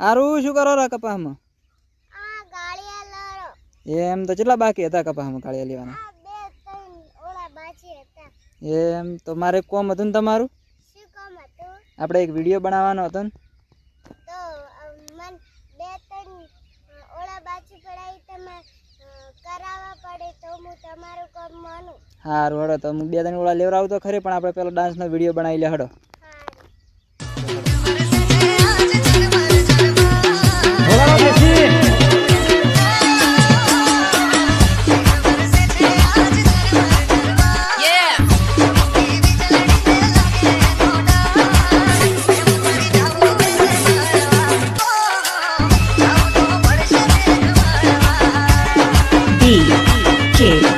હારું શું કરો રા કપાસમાં? એમ તો કેટલા બાકી હતા કપાસમાં કાળિયા લેવાના? એમ તો મારે કોમ હતું ને તમારું? આપણે એક વીડિયો બનાવવાનો હતો ને. સારું હડો તો હું બે ત્રણ ઓળા લેવડાવું તો ખરી પણ આપણે પેલો ડાન્સનો વીડિયો બનાવી લે હડો DJ